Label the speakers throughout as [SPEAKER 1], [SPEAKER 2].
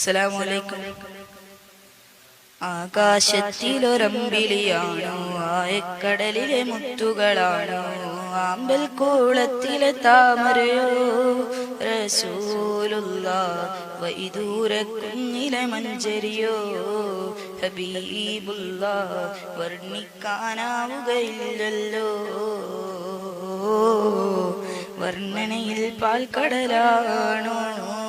[SPEAKER 1] അസ്സലാമലൈക്കും ആകാശത്തിലൊരമ്പിളിയാണോ ആയക്കടലിലെ മുത്തുകളാണോ ആമ്പൽ കൂളത്തിലെ താമരയോ? റസൂലുള്ള വൈദൂര കുഞ്ഞിലെ മഞ്ചരിയോ? ഹബീബുള്ള വർണിക്കാനാവുകയില്ലല്ലോ. വർണനയിൽ പാൽക്കടലാണോ?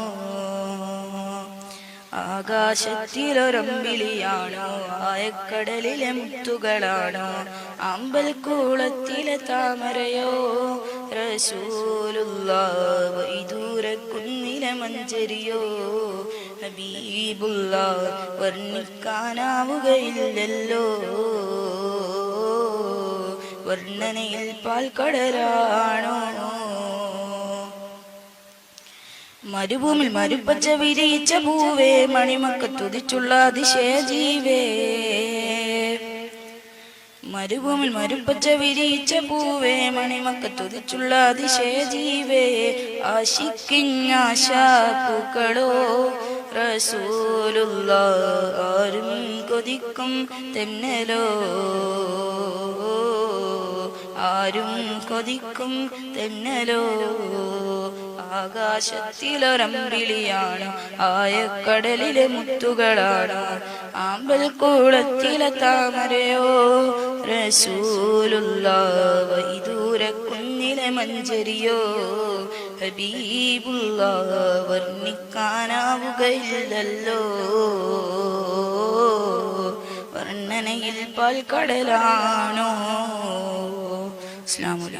[SPEAKER 1] ആകാശത്തിലൊരമ്പിളിയാണോ ആയക്കടലിലെ മുത്തുകളാണോ അമ്പൽ കൂളത്തിലെ താമരയോ. റസൂലുള്ള വൈദൂര കുന്നിലെ മഞ്ചരിയോ. ഹബീബുള്ള വർണിക്കാനാവുകയില്ലല്ലോ. വർണനയിൽ പാൽക്കടലാണോ? മരുഭൂമിൽ മരുപ്പച്ച വിരിയിച്ച പൂവേ മണിമക്ക തുതിച്ചുള്ള അതിശയ ജീവേ മരുഭൂമിൽ മരുപ്പച്ച വിരിയിച്ച പൂവേ മണിമക്ക തുതിച്ചുള്ള അതിശയ ജീവേ ആശിക്കിഞ്ഞാശ പൂക്കളോ റസൂലുള്ള ആരും കൊതിക്കും തെന്നലോ. ആരും കൊതിക്കും തെന്നലോ. ആകാശത്തിലൊരമ്പിളിയാണ്. ആയക്കടലിലെ മുത്തുകളാണ്. ആമ്പൽ കൂളത്തിലെ താമരയോ? റസൂലുള്ള വൈദൂര കുന്നിലെ മഞ്ചരിയോ? ഹബീബുള്ള വർണിക്കാനാവുകയില്ലല്ലോ. വർണനയിൽ പാൽക്കടലാണോ? അസ്ലാമുല